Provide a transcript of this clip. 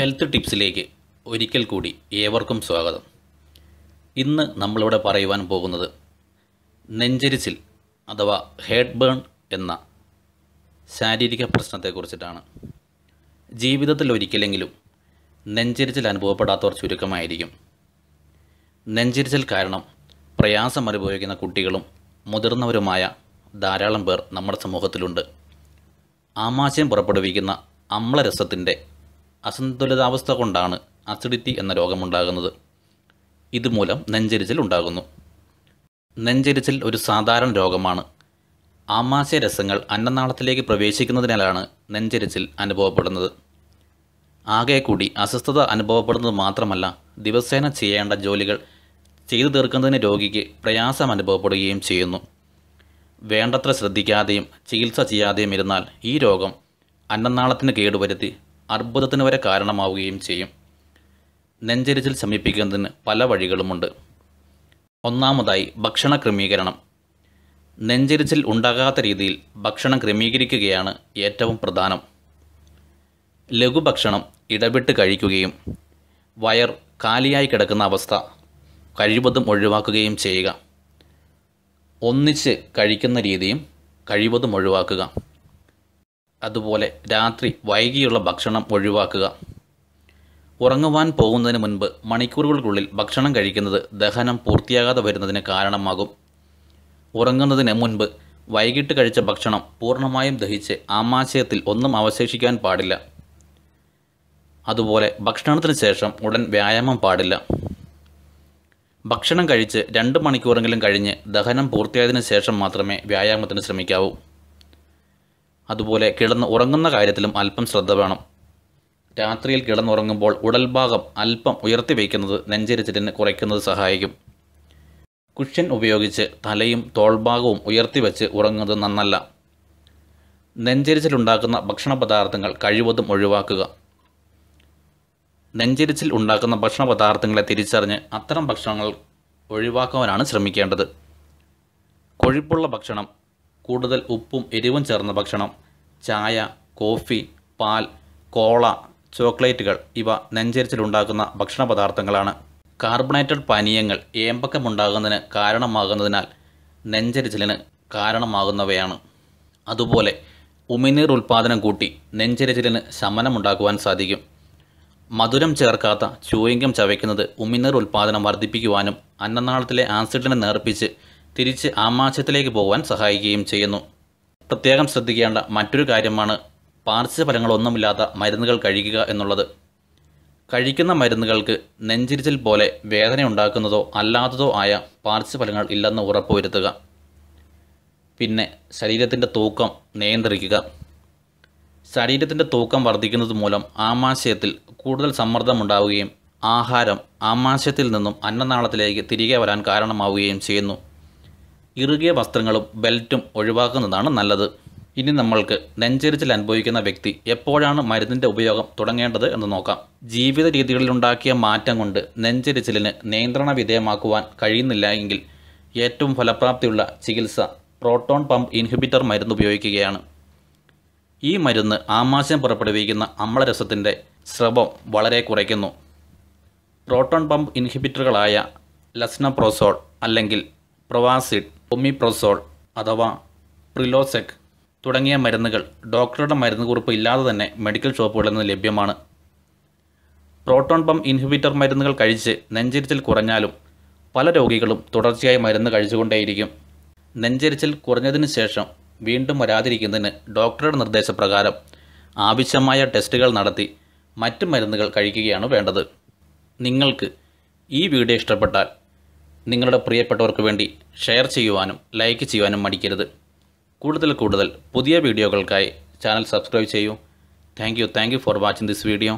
Health ടിപ്സിലേക്ക് ഒരിക്കൽ കൂടി ഏവർക്കും സ്വാഗതം. ഇന്ന് നമ്മളിവിടെ പറയുവാൻ പോകുന്നത് നെഞ്ചരിച്ചിൽ അഥവാ ഹെഡ് ബേൺ എന്ന ശാരീരിക പ്രശ്നത്തെക്കുറിച്ചിട്ടാണ്. ജീവിതത്തിൽ ഒരിക്കലെങ്കിലും നെഞ്ചരിച്ചിൽ അനുഭവപ്പെടാത്തവർ ചുരുക്കമായിരിക്കും. നെഞ്ചരിച്ചിൽ കാരണം പ്രയാസം അനുഭവിക്കുന്ന കുട്ടികളും മുതിർന്നവരുമായ ധാരാളം പേർ നമ്മുടെ സമൂഹത്തിലുണ്ട്. ആമാശയം പുറപ്പെടുവിക്കുന്ന അമ്ലരസത്തിന്റെ അസന്തുലിതാവസ്ഥ കൊണ്ടാണ് അസിഡിറ്റി എന്ന രോഗമുണ്ടാകുന്നത്. ഇതുമൂലം നെഞ്ചരിച്ചിൽ ഉണ്ടാകുന്നു. നെഞ്ചരിച്ചിൽ ഒരു സാധാരണ രോഗമാണ്. ആമാശയ രസങ്ങൾ അന്നനാളത്തിലേക്ക് പ്രവേശിക്കുന്നതിനാലാണ് നെഞ്ചരിച്ചിൽ അനുഭവപ്പെടുന്നത്. ആകെ കൂടി അസ്വസ്ഥത അനുഭവപ്പെടുന്നത് മാത്രമല്ല ദിവസേന ചെയ്യേണ്ട ജോലികൾ ചെയ്തു തീർക്കുന്നതിന് രോഗിക്ക് പ്രയാസം അനുഭവപ്പെടുകയും ചെയ്യുന്നു. വേണ്ടത്ര ശ്രദ്ധിക്കാതെയും ചികിത്സ ചെയ്യാതെയും ഇരുന്നാൽ ഈ രോഗം അന്നനാളത്തിന് കേടുവരുത്തി അർബുദത്തിന് വരെ കാരണമാവുകയും ചെയ്യും. നെഞ്ചരിച്ചിൽ ശമിപ്പിക്കുന്നതിന് പല വഴികളുമുണ്ട്. ഒന്നാമതായി ഭക്ഷണ ക്രമീകരണം. നെഞ്ചരിച്ചിൽ ഉണ്ടാകാത്ത രീതിയിൽ ഭക്ഷണം ക്രമീകരിക്കുകയാണ് ഏറ്റവും പ്രധാനം. ലഘുഭക്ഷണം ഇടവിട്ട് കഴിക്കുകയും വയർ കാലിയായി കിടക്കുന്ന അവസ്ഥ കഴിവതും ഒഴിവാക്കുകയും ചെയ്യുക. ഒന്നിച്ച് കഴിക്കുന്ന രീതിയും കഴിവതും ഒഴിവാക്കുക. അതുപോലെ രാത്രി വൈകിയുള്ള ഭക്ഷണം ഒഴിവാക്കുക. ഉറങ്ങുവാൻ പോകുന്നതിന് മുൻപ് മണിക്കൂറുകൾക്കുള്ളിൽ ഭക്ഷണം കഴിക്കുന്നത് ദഹനം പൂർത്തിയാകാതെ വരുന്നതിന് കാരണമാകും. ഉറങ്ങുന്നതിന് മുൻപ് വൈകിട്ട് കഴിച്ച ഭക്ഷണം പൂർണമായും ദഹിച്ച് ആമാശയത്തിൽ ഒന്നും അവശേഷിക്കാൻ പാടില്ല. അതുപോലെ ഭക്ഷണത്തിന് ശേഷം ഉടൻ വ്യായാമം പാടില്ല. ഭക്ഷണം കഴിച്ച് രണ്ട് മണിക്കൂറെങ്കിലും കഴിഞ്ഞ് ദഹനം പൂർത്തിയായതിനു ശേഷം മാത്രമേ വ്യായാമത്തിന് ശ്രമിക്കാവൂ. അതുപോലെ കിടന്ന് ഉറങ്ങുന്ന കാര്യത്തിലും അല്പം ശ്രദ്ധ വേണം. രാത്രിയിൽ കിടന്നുറങ്ങുമ്പോൾ ഉടൽഭാഗം അല്പം ഉയർത്തി വയ്ക്കുന്നത് നെഞ്ചരിച്ചിലിന് കുറയ്ക്കുന്നത് സഹായിക്കും. കുഷ്യൻ ഉപയോഗിച്ച് തലയും തോൾഭാഗവും ഉയർത്തി വെച്ച് ഉറങ്ങുന്നത് നന്നല്ല. നെഞ്ചരിച്ചിലുണ്ടാക്കുന്ന ഭക്ഷണ പദാർത്ഥങ്ങൾ കഴിവതും ഒഴിവാക്കുക. നെഞ്ചരിച്ചിൽ ഉണ്ടാക്കുന്ന ഭക്ഷണ പദാർത്ഥങ്ങളെ തിരിച്ചറിഞ്ഞ് അത്തരം ഭക്ഷണങ്ങൾ ഒഴിവാക്കുവാനാണ് ശ്രമിക്കേണ്ടത്. കൊഴുപ്പുള്ള ഭക്ഷണം കൂടുതൽ ഉപ്പും എരിവും ചേർന്ന ഭക്ഷണം. ചായ കോഫി പാൽ കോള ചോക്ലേറ്റുകൾ ഇവ നെഞ്ചരിച്ചിലുണ്ടാക്കുന്ന ഭക്ഷണ പദാർത്ഥങ്ങളാണ് കാർബണേറ്റഡ് പാനീയങ്ങൾ ഏമ്പക്കമുണ്ടാകുന്നതിന് കാരണമാകുന്നതിനാൽ നെഞ്ചരിച്ചിലിന് കാരണമാകുന്നവയാണ്. അതുപോലെ ഉമിനീർ ഉൽപ്പാദനം കൂട്ടി നെഞ്ചരിച്ചിലിന് ശമനമുണ്ടാക്കുവാൻ സാധിക്കും. മധുരം ചേർക്കാത്ത ചൂയിങ്കം ചവയ്ക്കുന്നത് ഉമിനീർ ഉൽപ്പാദനം വർദ്ധിപ്പിക്കുവാനും അന്നനാളത്തിലെ ആസിഡിനെ നേർപ്പിച്ച് തിരിച്ച് ആമാശയത്തിലേക്ക് പോകാൻ സഹായിക്കുകയും ചെയ്യുന്നു. പ്രത്യേകം ശ്രദ്ധിക്കേണ്ട മറ്റൊരു കാര്യമാണ് പാർശ്വഫലങ്ങളൊന്നുമില്ലാത്ത മരുന്നുകൾ കഴിക്കുക എന്നുള്ളത്. കഴിക്കുന്ന മരുന്നുകൾക്ക് നെഞ്ചിരിച്ചിൽ പോലെ വേദന ഉണ്ടാക്കുന്നതോ അല്ലാത്തതോ ആയ പാർശ്വഫലങ്ങൾ ഇല്ലെന്ന് ഉറപ്പുവരുത്തുക പിന്നെ ശരീരത്തിന്റെ തൂക്കം നിയന്ത്രിക്കുക. ശരീരത്തിന്റെ തൂക്കം വർദ്ധിക്കുന്നത് മൂലം ആമാശയത്തിൽ കൂടുതൽ സമ്മർദ്ദം ഉണ്ടാവുകയും ആഹാരം ആമാശയത്തിൽ നിന്നും അന്നനാളത്തിലേക്ക് തിരികെ വരാൻ കാരണമാവുകയും ചെയ്യുന്നു. ഇറുകിയ വസ്ത്രങ്ങളും ബെൽറ്റും ഒഴിവാക്കുന്നതാണ് നല്ലത്. ഇനി നമ്മൾക്ക് നെഞ്ചെരിച്ചിൽ അനുഭവിക്കുന്ന വ്യക്തി എപ്പോഴാണ് മരുന്നിന്റെ ഉപയോഗം തുടങ്ങേണ്ടത് എന്ന് നോക്കാം. ജീവിത രീതികളിലുണ്ടാക്കിയ മാറ്റം കൊണ്ട് നെഞ്ചെരിച്ചിലിന് നിയന്ത്രണ വിധേയമാക്കുവാൻ കഴിയുന്നില്ല എങ്കിൽ ഏറ്റവും ഫലപ്രാപ്തിയുള്ള ചികിത്സ പ്രോട്ടോൺ പമ്പ് ഇൻഹിബിറ്റർ മരുന്ന് ഉപയോഗിക്കുകയാണ്. ഈ മരുന്ന് ആമാശയം പുറപ്പെടുവിക്കുന്ന അമ്ലരസത്തിന്റെ സ്രവം വളരെ കുറയ്ക്കുന്നു. പ്രോട്ടോൺ പമ്പ് ഇൻഹിബിറ്ററുകളായ ലസ്നപ്രോസോൾ അല്ലെങ്കിൽ പ്രൊവാസിഡ് ഒമിപ്രോസോൾ അഥവാ പ്രിലോസെക് തുടങ്ങിയ മരുന്നുകൾ ഡോക്ടറുടെ മരുന്ന് കുറിപ്പ് ഇല്ലാതെ തന്നെ മെഡിക്കൽ ഷോപ്പുകളിൽ നിന്ന് ലഭ്യമാണ്. പ്രോട്ടോൺ പമ്പ് ഇൻഹിബിറ്റർ മരുന്നുകൾ കഴിച്ച് നെഞ്ചരിച്ചിൽ കുറഞ്ഞാലും പല രോഗികളും തുടർച്ചയായി മരുന്ന് കഴിച്ചുകൊണ്ടേയിരിക്കും. നെഞ്ചരിച്ചിൽ കുറഞ്ഞതിന് ശേഷം വീണ്ടും വരാതിരിക്കുന്നതിന് ഡോക്ടറുടെ നിർദ്ദേശപ്രകാരം ആവശ്യമായ ടെസ്റ്റുകൾ നടത്തി മറ്റ് മരുന്നുകൾ കഴിക്കുകയാണ് വേണ്ടത്. നിങ്ങൾക്ക് ഈ വീഡിയോ ഇഷ്ടപ്പെട്ടാൽ നിങ്ങളുടെ പ്രിയപ്പെട്ടവർക്ക് വേണ്ടി ഷെയർ ചെയ്യുവാനും ലൈക്ക് ചെയ്യുവാനും മടിക്കരുത്. കൂടുതൽ കൂടുതൽ പുതിയ വീഡിയോകൾക്കായി ചാനൽ സബ്സ്ക്രൈബ് ചെയ്യൂ. Thank you thank you for watching this video